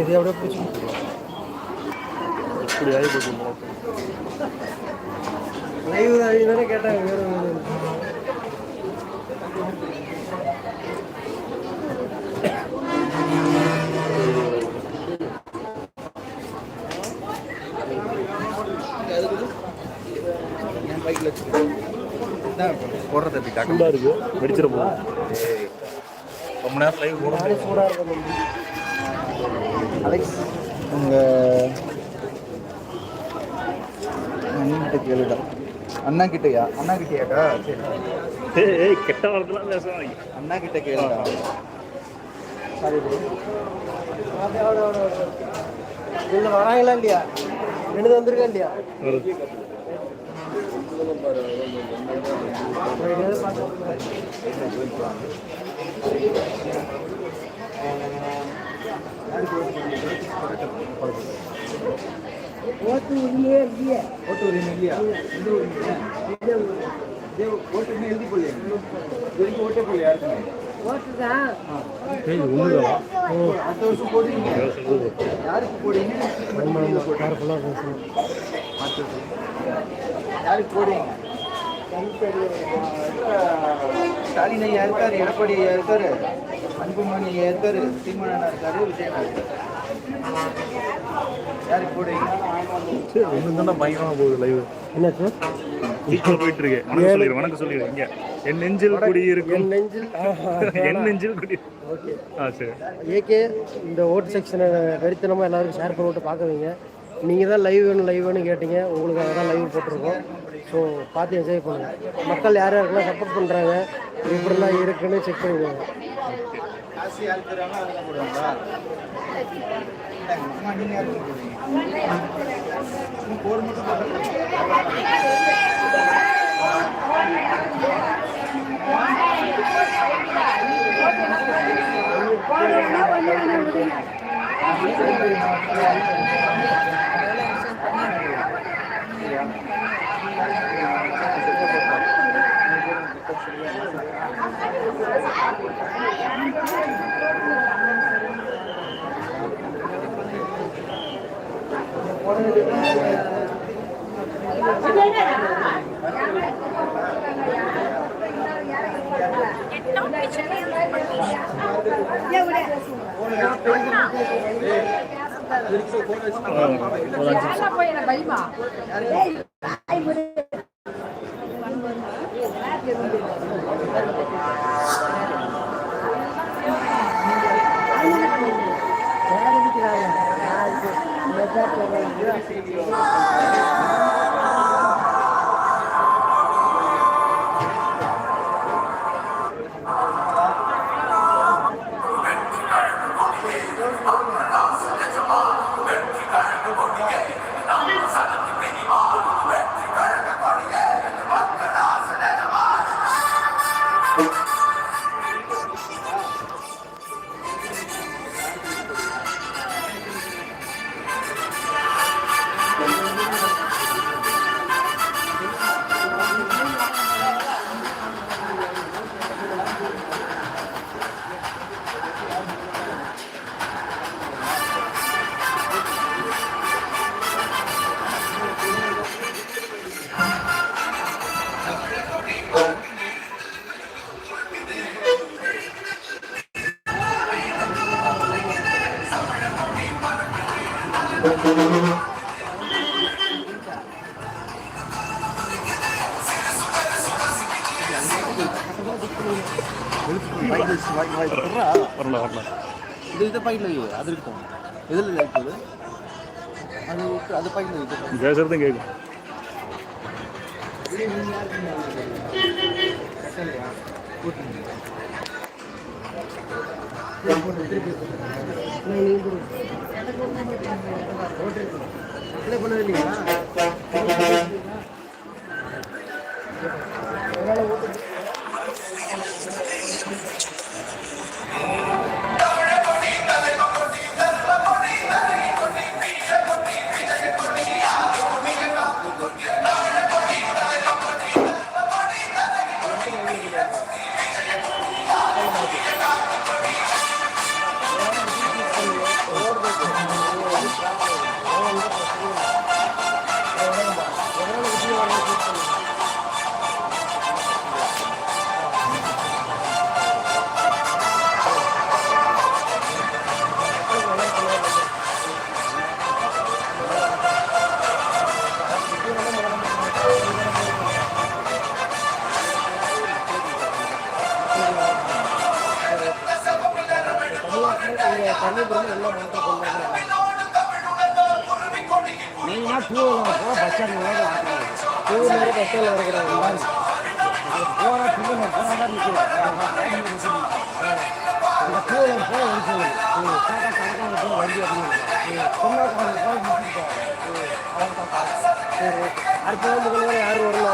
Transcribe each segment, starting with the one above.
இது அப்படியே பிடிச்சி இப்படி ஆகி போச்சு. லைவ் தான் தானே கேட்டாங்க வேறு. போடுறது சூடா இருக்கு. வெடிச்சிட போகுது. ரொம்ப நேரம் லைவ் போட நானே சூடாக இருக்கும் அலெக்ஸ் உங்கள் அண்ணன்கிட்ட கேளுடா. அண்ணா கிட்டயா அண்ணா கிட்டயாக்கா சரி கெட்ட வார்த்தைலாம் பேசுறாங்க அண்ணா கிட்ட கேளுடா. சாரி இல்லை வராங்களா இல்லையா? ரெண்டு வந்திருக்கா இல்லையா? வருது. ஓட்டு உரிமையே இல்லையே? ஓட்டு உரிமை இல்லையா எந்த உரிமை இதே ஓட்டு இன்னும் எழுதி போடலையா இது வரைக்கும் ஓட்டே போடலையா யாருக்குமே? ஓட்டு தான் ஏய் இது ஒண்ணுதான் அடுத்த வருஷம் போடுவீங்க யாருக்கு வருஷம். யாருக்கு போடுவீங்க ஸ்டாலின் ஐயா இருக்காரு எடப்பாடி ஐயா இருக்காரு அன்புமணி ஐயா இருக்காரு சீமானா இருக்காரு சரி ஒன்று தானே பயங்கரமா போகுது லைவ் என்ன சார்? ஈக்குவல் போயிட்டு இருக்கு வணக்கம் சொல்லிடு வணக்கம் சொல்லிடு இங்க. என் நெஞ்சில் குடி இருக்கும் என் நெஞ்சில் என் நெஞ்சில் குடி ஓகே. ஆ சரி. ஏகே இந்த ஓட்டு செக்ஷனை வெறித்தனமாக எல்லாருக்கும் ஷேர் பண்ணி விட்டு பார்க்க வைங்க நீங்கள் தான் லைவ் வேணும் லைவ் வேணும் கேட்டீங்க. உங்களுக்காக தான் லைவ் போட்டிருக்கோம். ஸோ பார்த்து என்ஜாய் பண்ணுங்கள் மக்கள் யார் யாருக்கெல்லாம் சப்போர்ட் பண்ணுறாங்க எப்படிலாம் இருக்குன்னு செக் பண்ணிக்கோங்க. காசு யாருக்கு தராங்களோ அதெல்லாம் போடுவாங்களா இந்தாங்க, அம்மா நீங்க யாருக்கு போடுவீங்க போர் மட்டும் போடுங்க. பயமா 我 வரல வரல இது இது பைக்கில் அது இருக்கும் எதில் இருக்குது அது அது பைக்கில் இது பேசுறதும் கேட்கும் ఓటే இல்லையா நீங்கள் தண்ணி பிறகு எல்லாம் மாற்றம் கொண்டு டூ வீலர் போக bus stand two wheeler bus ஸ்டாண்டில் வரக்கூடாது போகிற டூ வீலர் போனால் தான் நிற்கிறேன் அந்த டூ வீலர் போக வந்து கணக்கான வண்டி அப்படின்னு சரி வரணும்னு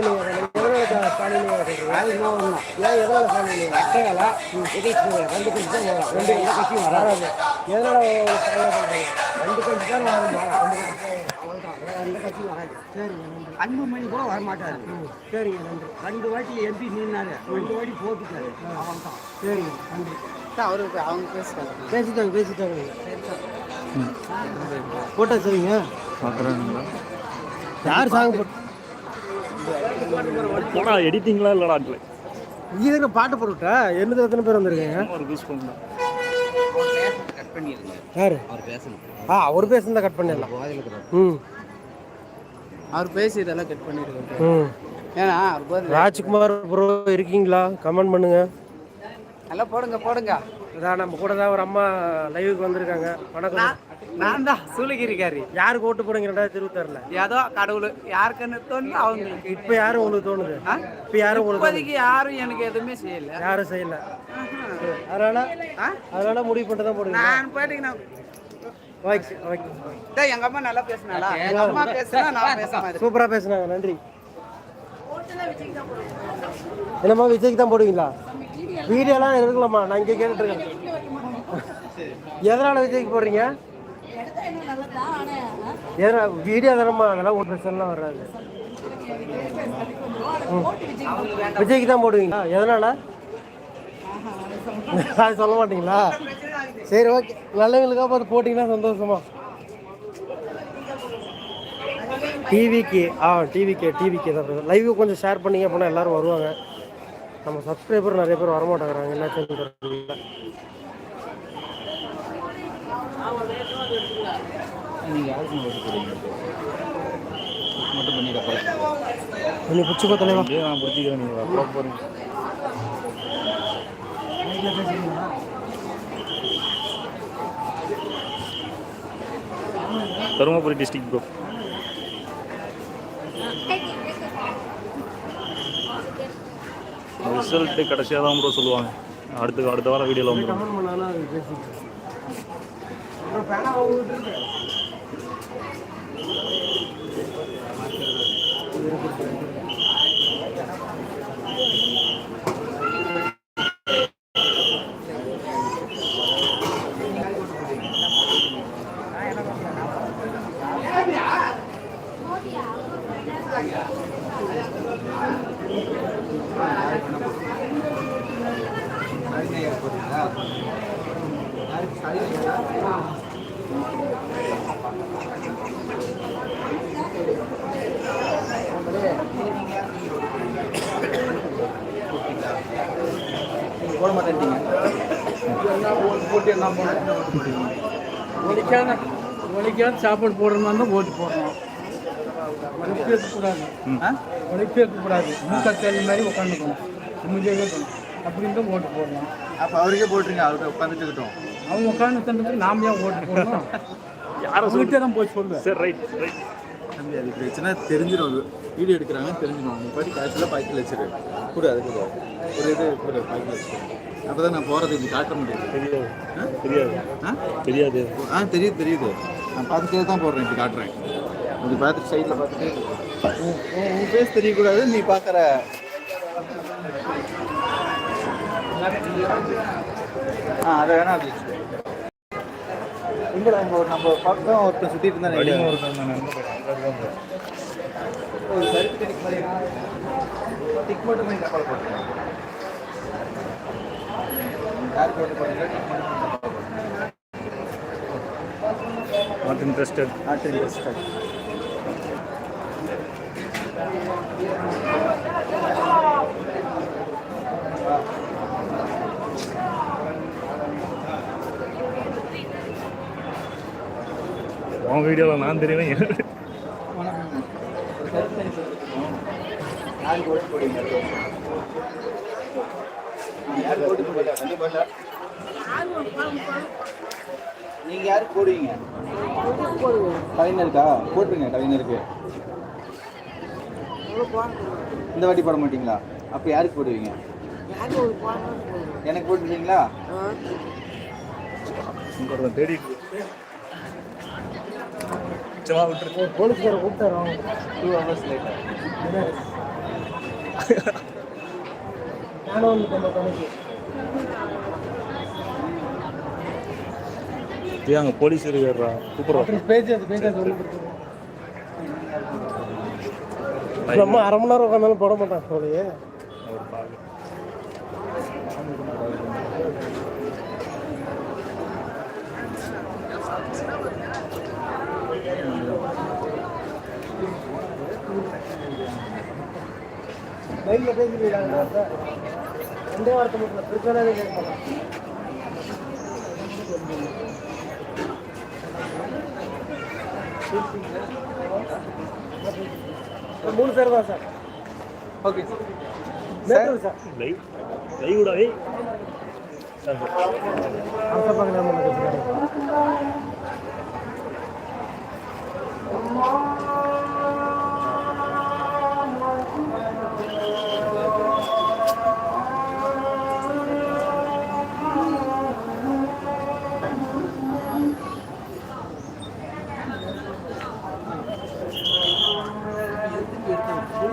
ஆசைப்படுறீங்க. அன்புமணி கூட வரமாட்டாரு சரிங்க நன்றி ரெண்டு வாட்டி எம்பி நின்னாரு ரெண்டு வாட்டி போட்டுட்டாரு அவன் தான் சரிங்க நன்றி அவருக்கு அவங்க பேசுறாங்க பேசிட்டாங்க பேசிட்டாங்க போட்டா சரிங்க யார் சாங் போட்டு போடா எடிட்டிங்களா இல்லைடா இதுக்கு பாட்டு போட்டுவிட்டா என்னது எத்தனை பேர் வந்திருக்கீங்க? ஒரு யூஸ் பண்ணலாம் கட் பண்ணிடுங்க. யார்? அவர் பேசணும். ஆ அவர் பேசுனதை கட் பண்ணிடலாம். ம். அவர் பேசி இதெல்லாம் கட் பண்ணிடுங்க. ம். ஏன்னா ராஜ்குமார் ப்ரோ இருக்கீங்களா? கமெண்ட் பண்ணுங்க. நல்லா போடுங்க போடுங்க. அதான் நம்ம கூட தான் ஒரு அம்மா லைவுக்கு வந்திருக்காங்க. வணக்கம். நான் தான் சூளகிரிக்காரி. யாருக்கு ஓட்டு போடுங்க ரெண்டாயிரத்தி இருபத்தாறுல? ஏதோ கடவுள். யாருக்குன்னு தோணுது அவங்களுக்கு. இப்போ யாரும் உங்களுக்கு தோணுது? இப்போ யாரும் உங்களுக்கு? இப்போதைக்கு யாரும் எனக்கு எதுவுமே செய்யல. யாரும் செய்யல. அதனால? அதனால முடிவு பண்ணிட்டு தான் போடுங்க நான் பாட்டுக்கு நான் ஓகே ஓகே டேய், எங்க அம்மா நல்லா பேசினாளா? எங்க அம்மா பேசினா நான் பேச மாதிரி சூப்பராக பேசுனாங்க நன்றி. என்னம்மா விஜய்க்கு தான் போடுவீங்களா? வீடியோலாம் இருக்கலாமா நான் இங்கே கேட்டுருக்கேன் எதனால் விஜய்க்கு போடுறீங்க? எதனா வீடியோ தானம்மா அதெல்லாம் ஒரு பிரச்சனைலாம் வராது. ம். விஜய்க்கு தான் போடுவீங்களா? எதனால? அது சொல்ல மாட்டீங்களா? சரி ஓகே. நல்லவங்களுக்காக பார்த்து போட்டிங்கன்னா சந்தோஷமா. டிவிக்கு ஆ டிவிக்கு டிவிக்கு தான் லைவ் கொஞ்சம் ஷேர் பண்ணீங்க அப்படின்னா எல்லோரும் வருவாங்க. நம்ம சப்ஸ்கிரைபர் நிறைய பேர் வரமாட்டேங்கிறாங்க மட்டும் பண்ணிடப்பா நீ பிடிச்சிக்கோ தலைவா. நான் பிடிச்சிக்கிறேன் நீங்கள் போகிறீங்க தருமபுரி டிஸ்ட்ரிக்ட் ப்ரோ ரிசல்ட்டு கடைசியாக தான் ப்ரோ சொல்லுவாங்க. அடுத்த அடுத்த வாரம் வீடியோவில் வந்துடும் கமெண்ட் பண்ணாலும் அது பேசிக்கிறேன் போட மாட்டேன்ட்டீங்க என்ன ஓட்டு போட்டு என்ன போடுறோம் ஒழிக்காத ஒழிக்காத சாப்பாடு போடுறோம்னா தான் ஓட்டு போடுறோம் ஒழிப்பு இருக்கக்கூடாது ஒழிப்பு இருக்கக்கூடாது மூக்க மாதிரி உட்காந்துக்கணும். நிம்மதியாக இருக்கணும். அப்படின்னு தான் ஓட்டு போடணும். அப்போ அவருக்கே போட்டுருங்க அவர்கிட்ட உட்காந்துட்டுக்கிட்டோம். அவங்க உட்காந்து தந்துட்டு நாம ஏன் ஓட்டு போடணும். யாரை அவங்ககிட்ட தான் போய் சொல்லுவேன் சரி ரைட் ரைட் தம்பி அது பிரச்சனை தெரிஞ்சிடும் அது வீடியோ எடுக்கிறாங்கன்னு தெரிஞ்சிடும் நீ பாட்டி காய்ச்சலாக பாக்கெட்டில் வச்சிரு. கூட அதுக்கு கூட. ஒரு இது கூட பாக்கெட்டில் வச்சிரு. அப்போ தான் நான் போகிறது இப்படி காட்ட முடியும் தெரியாது. தெரியாது. ஆ? தெரியாது. ஆ தெரியுது தெரியுது. நான் பார்த்துட்டே தான் போடுறேன் இப்படி காட்டுறேன். இப்படி பார்த்துட்டு சைடில் பார்த்துட்டு. உன் ஃபேஸ் தெரியக்கூடாது நீ பார்க்குற. ஆ அதை வேணா அப்படி வச்சுக்கோ. இங்கே நம்ம ஒரு- பக்கம் ஒருத்தன் சுற்றிட்டு இருந்தா அடிமை நினைக்கிறேன். ஒருத்தன் நான் நம்ப நாட் இன்ட்ரெஸ்டட் நாட் இன்ட்ரெஸ்டட் உன் வீடியோவில் நான் தெரியுவேன் யாருக்கு யார் நீங்க யாருக்கு போடுவீங்க? கலைஞருக்கா? போட்டுருங்க கலைஞருக்கு. இந்த வாட்டி போட மாட்டீங்களா? அப்ப யாருக்கு போடுவீங்க? எனக்கு போட்டுருக்கீங்களா? தேடி சும்மா விட்டுரு போலீஸ்கார கூப்பிட்டாரு டூ ஹவர்ஸ் லேட்டர் நானும் வந்து நம்ம கணக்கு ஏய் அங்கே போலீஸ் இருக்காரா கூப்பிட்றோம் நம்ம அரை மணி நேரம் உட்காந்தாலும் போட மாட்டான் சோழியே அவர் பார்க்க மைண்டில் பேசிக்கிறாங்க ரெண்டே வார்த்தை மட்டும் பிரச்சனை கேட்க மாட்டான் மூணு பேர் தான் sir. Okay. Mettur sir. Live live விட ஏய் சார்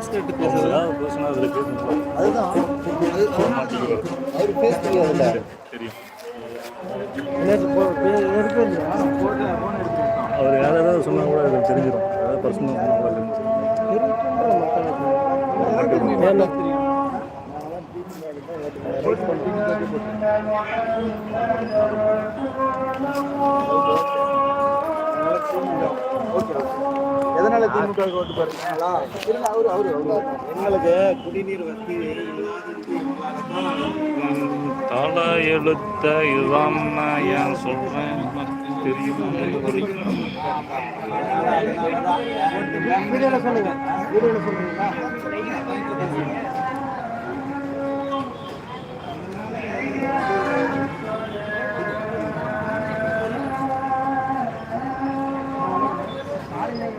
ஏதாவது அதில் பேசணும் அதுதான். மாட்டிக்கிறோம் அவர் பேச தெரியாதுல்ல தெரியும் அவர் யாராவது சொன்னா கூட அது தெரிஞ்சிடும் ஏதாவது பர்சனல் சொன்னா கூட தெரிஞ்சிடும் தெரிவிக்கின்ற எதனால திமுக ஓட்டு போறீங்களா இல்ல அவரு அவரு. எங்களுக்கு குடிநீர் வசதி தலை எழுத்த இல்லாம ஏன் சொல்றேன்? தெரியும் சொல்லுங்க.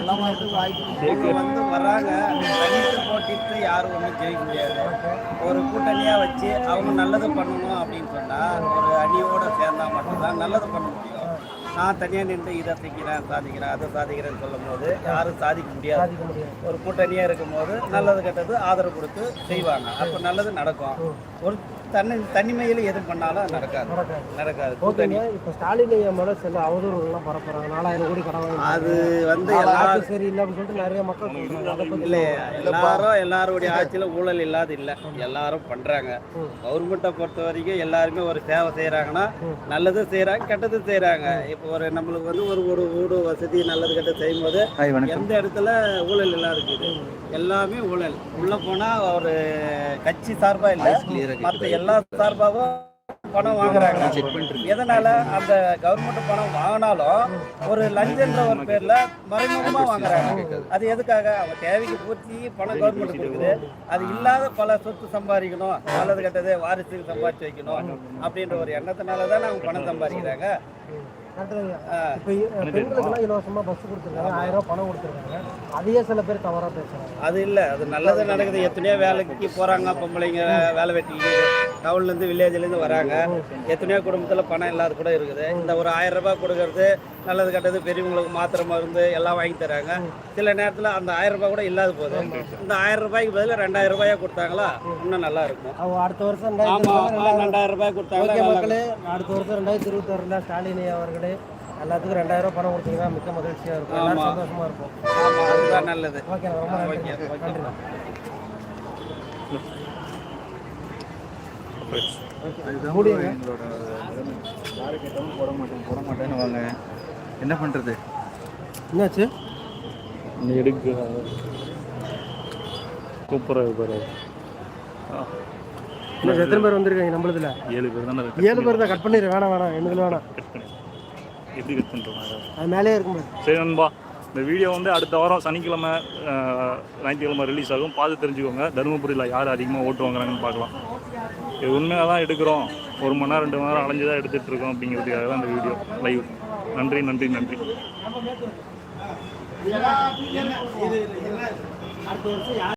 எல்லாம் வந்து வாய்ப்பு வந்து வராங்க தனித்து போட்டிட்டு யாரும் ஒன்றும் ஜெயிக்க முடியாது. ஒரு கூட்டணியாக வச்சு அவங்க நல்லது பண்ணணும் அப்படின்னு சொன்னால் ஒரு அணியோடு சேர்ந்தால் மட்டும்தான் நல்லது பண்ண முடியும். நான் தனியாக நின்று இதை திக்கிறேன் சாதிக்கிறேன் அதை சாதிக்கிறேன்னு சொல்லும் போது யாரும் சாதிக்க முடியாது. ஒரு கூட்டணியாக இருக்கும்போது நல்லது கெட்டது ஆதரவு கொடுத்து செய்வாங்க. அப்போ நல்லது நடக்கும். ஒரு தனி தனிமையில் எது பண்ணாலும் நடக்காது. நடக்காது. கூட்டணி இப்போ ஸ்டாலின் ஐயா மேலே சில அவதூறுகள்லாம் பரப்புறாங்க. நாலாயிரம் கோடி கடன் அது வந்து எல்லா ஆட்சி சரி இல்லை அப்படின்னு சொல்லிட்டு நிறைய மக்கள் சொல்றாங்க. அதை பத்தி இல்லை எல்லாரும் எல்லாருடைய ஆட்சியில் ஊழல் இல்லாத இல்லை. எல்லாரும் பண்ணுறாங்க கவர்மெண்ட்டை பொறுத்த வரைக்கும் எல்லாருமே ஒரு சேவை செய்கிறாங்கன்னா நல்லது செய்கிறாங்க கெட்டது செய்கிறாங்க இப்போ ஒரு நம்மளுக்கு வந்து ஒரு ஒரு வீடு வசதி நல்லது கெட்டது செய்யும்போது எந்த இடத்துல ஊழல் இல்லாத இருக்குது? எல்லாமே ஊழல். உள்ளே போனால் ஒரு கட்சி சார்பாக இல்லை. மற்ற எல்லா சார்பாகவும் பணம் வாங்குறாங்க. எதனால? அந்த கவர்மெண்ட் பணம் வாங்கினாலும் ஒரு லஞ்சன்ற ஒரு பேர்ல மறைமுகமா வாங்குறாங்க. அது எதுக்காக? அவங்க தேவைக்கு பூர்த்தி பணம் கவர்மெண்ட் கொடுக்குது. அது இல்லாத பல சொத்து சம்பாதிக்கணும். நல்லது கெட்டது வாரிசுக்கு சம்பாதிச்சு வைக்கணும் அப்படின்ற ஒரு எண்ணத்தினால தான் அவங்க பணம் சம்பாதிக்கிறாங்க. பெண்களுக்கெல்லாம் இலவசமா பஸ் கொடுத்துருக்காங்க. ஆயிரம் ரூபாய் பணம் கொடுத்துருக்காங்க. அதையே சில பேர் தவறா பேசுறாங்க. அது இல்லை. அது நல்லது நடக்குது. எத்தனையோ வேலைக்கு போகிறாங்க பொம்பளைங்க வேலை வெட்டிக்கு டவுன்லேருந்து வில்லேஜ்லேருந்து வராங்க. எத்தனையோ குடும்பத்தில் பணம் இல்லாத கூட இருக்குது. இந்த ஒரு ஆயிரம் ரூபாய் கொடுக்கறது நல்லது கெட்டது பெரியவங்களுக்கு மாத்திரை மருந்து எல்லாம் வாங்கி தராங்க. சில நேரத்தில் அந்த ஆயிரம் ரூபாய் கூட இல்லாத போகுது. இந்த ஆயிரம் ரூபாய்க்கு பதிலாக ரெண்டாயிரம் ரூபாயா கொடுத்தாங்களா? இன்னும் நல்லா இருக்கும். அடுத்த வருஷம் ரெண்டாயிரம் ரூபாய் மக்களே அடுத்த வருஷம் ரெண்டாயிரத்தி இருபத்தாறுல ஸ்டாலின் ஐயா அவர்களே எல்லாத்துக்கும் ரெண்டாயிரம் ரூபாய் பணம் கொடுத்தீங்கன்னா மிக்க மகிழ்ச்சியா இருக்கும். எல்லாரும் சந்தோஷமா இருக்கும் அதுதான் நல்லது. ஓகே ரொம்ப நன்றி. எங்களோட. யாரை கேட்டாலும் போட மாட்டேன் போட மாட்டேன்னு வாங்க. என்ன பண்றது? என்னாச்சு? நீ எடுக்க. கூப்பிட்றது பாரு. எத்தனை பேர் வந்திருக்காங்க நம்மளதுல? ஏழு பேர் தானே இருக்கு. ஏழு பேர் தான் கட் பண்ணிடு வேணாம் வேணாம் என்னதுல வேணாம். எப்படி கட் பண்ணுறோம் அது மேலேயே இருக்கும். சரி நண்பா இந்த வீடியோ வந்து அடுத்த வாரம் சனிக்கிழமை ஞாயிற்றுக்கிழமை ரிலீஸ் ஆகும். பார்த்து தெரிஞ்சுக்கோங்க. தருமபுரியில் யார் அதிகமாக ஓட்டு வாங்குறாங்கன்னு பார்க்கலாம். இது உண்மையாக தான் எடுக்கிறோம். ஒரு மணி நேரம் ரெண்டு மணி நேரம் அலைஞ்சு தான் எடுத்துகிட்டு இருக்கோம் அப்படிங்கிறதுக்காக தான் இந்த வீடியோ லைவ் நன்றி நன்றி நன்றி.